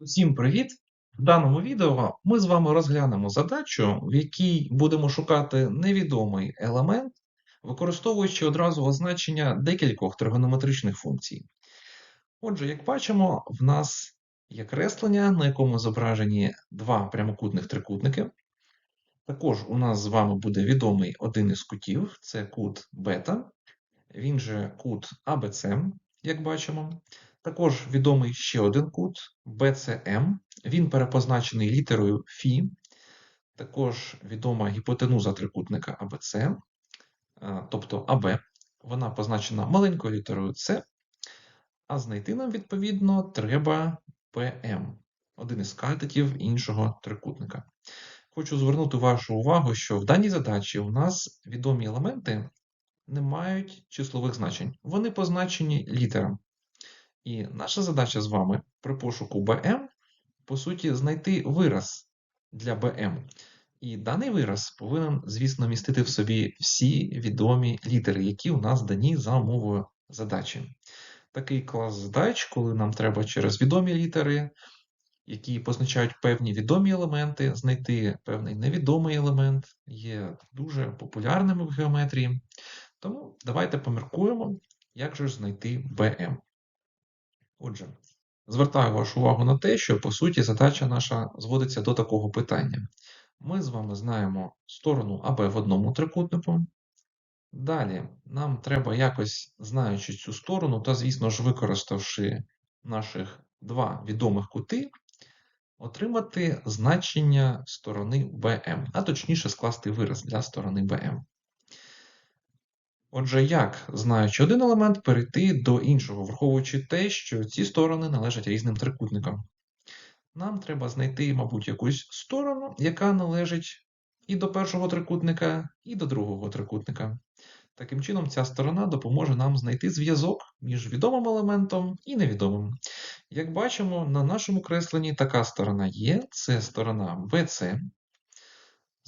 Усім привіт! В даному відео ми з вами розглянемо задачу, в якій будемо шукати невідомий елемент, використовуючи одразу означення декількох тригонометричних функцій. Отже, як бачимо, в нас є креслення, на якому зображені два прямокутних трикутники. Також у нас з вами буде відомий один із кутів це кут бета, він же кут АБЦ, як бачимо. Також відомий ще один кут BCM. Він перепозначений літерою Фі. Також відома гіпотенуза трикутника АБЦ, тобто АБ. Вона позначена маленькою літерою С. А знайти нам, відповідно, треба ПМ, один із катетів іншого трикутника. Хочу звернути вашу увагу, що в даній задачі у нас відомі елементи не мають числових значень. Вони позначені літерами. І наша задача з вами при пошуку BM, по суті, знайти вираз для BM. І даний вираз повинен, звісно, містити в собі всі відомі літери, які у нас дані за умовою задачі. Такий клас задач, коли нам треба через відомі літери, які позначають певні відомі елементи, знайти певний невідомий елемент, є дуже популярними в геометрії. Тому давайте поміркуємо, як же ж знайти BM. Отже, звертаю вашу увагу на те, що по суті задача наша зводиться до такого питання. Ми з вами знаємо сторону АБ в одному трикутнику. Далі нам треба якось, знаючи цю сторону, та, звісно ж, використавши наших два відомих кути, отримати значення сторони BM, а точніше скласти вираз для сторони BM. Отже, як, знаючи один елемент, перейти до іншого, враховуючи те, що ці сторони належать різним трикутникам. Нам треба знайти, мабуть, якусь сторону, яка належить і до першого трикутника, і до другого трикутника. Таким чином, ця сторона допоможе нам знайти зв'язок між відомим елементом і невідомим. Як бачимо, на нашому кресленні така сторона є, це сторона BC,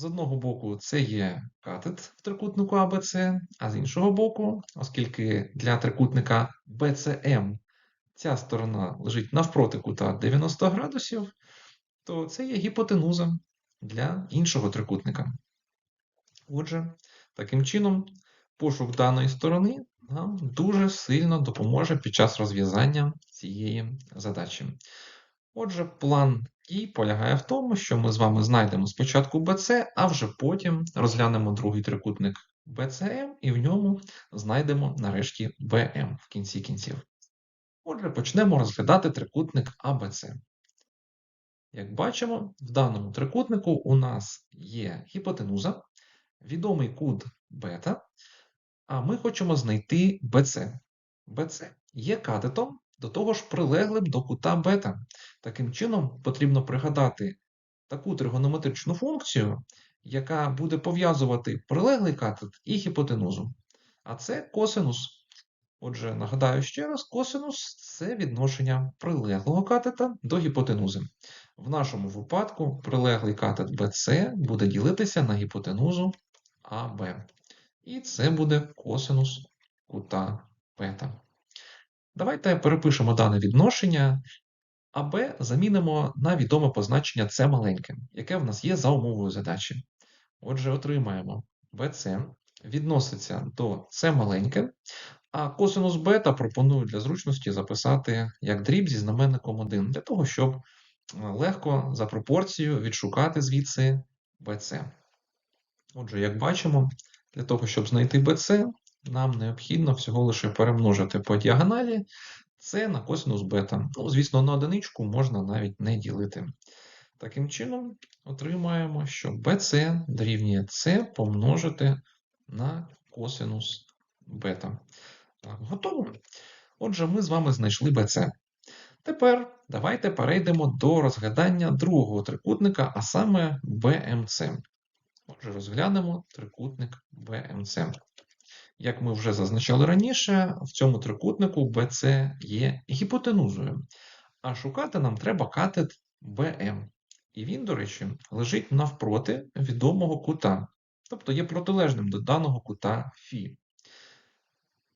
з одного боку, це є катет в трикутнику АБЦ, а з іншого боку, оскільки для трикутника BCM ця сторона лежить навпроти кута 90 градусів, то це є гіпотенуза для іншого трикутника. Отже, таким чином, пошук даної сторони нам дуже сильно допоможе під час розв'язання цієї задачі. Отже, план і полягає в тому, що ми з вами знайдемо спочатку BC, а вже потім розглянемо другий трикутник BCM і в ньому знайдемо нарешті BM в кінці кінців. Отже, почнемо розглядати трикутник ABC. Як бачимо, в даному трикутнику у нас є гіпотенуза, відомий кут бета, а ми хочемо знайти BC. BC є катетом до того ж прилеглим до кута бета. Таким чином, потрібно пригадати таку тригонометричну функцію, яка буде пов'язувати прилеглий катет і гіпотенузу. А це косинус. Отже, нагадаю ще раз, косинус це відношення прилеглого катета до гіпотенузи. В нашому випадку прилеглий катет BC буде ділитися на гіпотенузу АБ. І це буде косинус кута бета. Давайте перепишемо дане відношення, а b замінимо на відоме позначення c маленьке, яке в нас є за умовою задачі. Отже, отримаємо bc відноситься до c маленьке, а косинус бета пропоную для зручності записати як дріб зі знаменником 1, для того, щоб е, легко за пропорцією відшукати звідси bc. Отже, як бачимо, для того, щоб знайти bc, нам необхідно всього лише перемножити по діагоналі це на косинус бета. Ну, звісно, на одиничку можна навіть не ділити. Таким чином, отримаємо, що BC дорівнює C помножити на косинус бета. Так, Готово. Отже, ми з вами знайшли BC. Тепер давайте перейдемо до розглядання другого трикутника, а саме BMC. Отже, розглянемо трикутник BMC. Як ми вже зазначали раніше, в цьому трикутнику BC є гіпотенузою, а шукати нам треба катет BM. І він, до речі, лежить навпроти відомого кута, тобто є протилежним до даного кута Фі.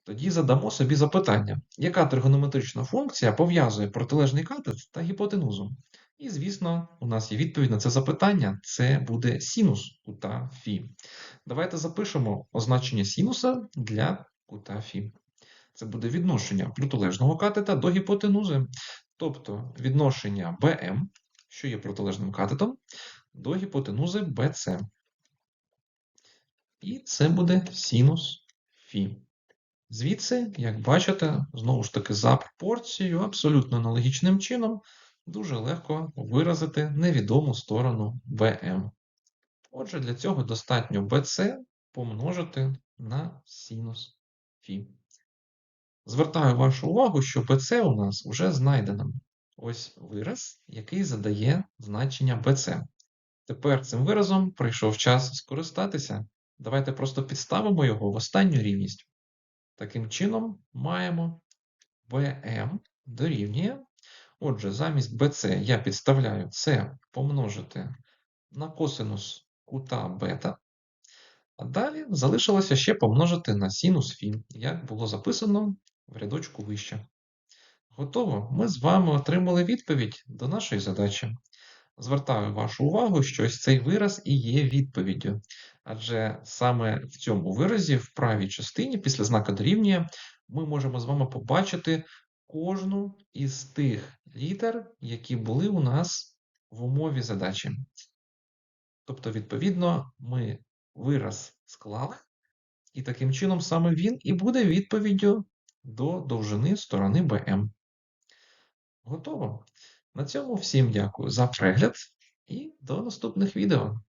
Тоді задамо собі запитання, яка тригонометрична функція пов'язує протилежний катет та гіпотенузу? І, звісно, у нас є відповідь на це запитання. Це буде синус кута Фі. Давайте запишемо означення синуса для кута Фі. Це буде відношення протилежного катета до гіпотенузи, тобто відношення BM, що є протилежним катетом, до гіпотенузи BC. І це буде синус Фі. Звідси, як бачите, знову ж таки, за пропорцією, абсолютно аналогічним чином, дуже легко виразити невідому сторону BM. Отже, для цього достатньо BC помножити на синус Фі. Звертаю вашу увагу, що BC у нас вже знайдено. Ось вираз, який задає значення BC. Тепер цим виразом прийшов час скористатися. Давайте просто підставимо його в останню рівність. Таким чином, маємо BM дорівнює. Отже, замість BC я підставляю це помножити на косинус кута бета. А далі залишилося ще помножити на синус фі, як було записано в рядочку вище. Готово. Ми з вами отримали відповідь до нашої задачі. Звертаю вашу увагу, що ось цей вираз і є відповіддю. Адже саме в цьому виразі, в правій частині, після знака дорівнює, ми можемо з вами побачити кожну із тих літер, які були у нас в умові задачі. Тобто, відповідно, ми вираз склали, і таким чином саме він і буде відповіддю до довжини сторони BM. Готово. На цьому всім дякую за перегляд і до наступних відео.